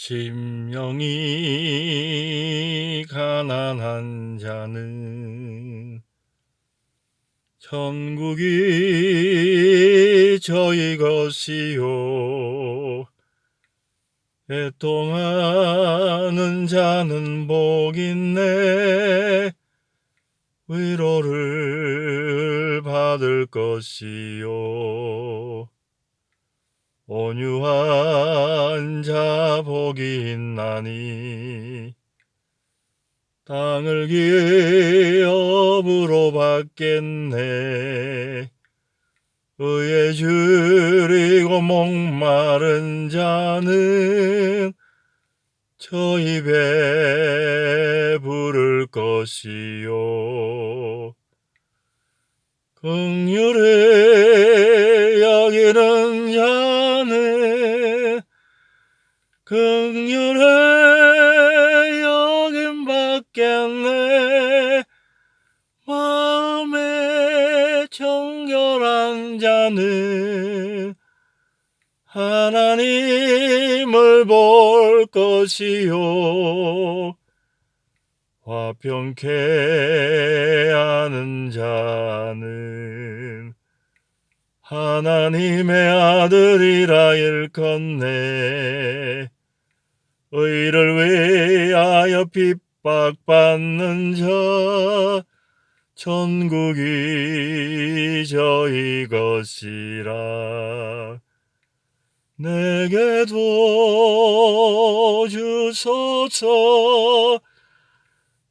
심령이 가난한 자는 천국이 저희 것이요. 애통하는 자는 복 있네. 위로를 받을 것이요 온유한 자 복이 있나니 땅을 기업으로 받겠네. 의에 줄이고 목마른 자는 저희 배 부를 것이요. 긍휼에 여기는 긍휼에 여김 받겠네. 마음에 정결한 자는 하나님을 볼 것이요. 화평케 하는 자는 하나님의 아들이라 일컫네 의를 위하여 핍박받는 자 천국이 저희 것이라. 내게도 주소서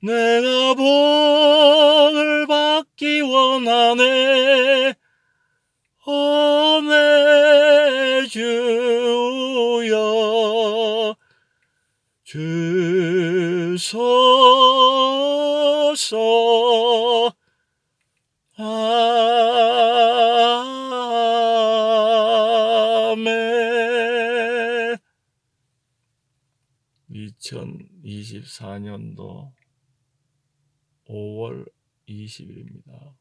내가 복을 받기 원하네. 오네 주 주소서 아멘 2024년도 5월 20일입니다.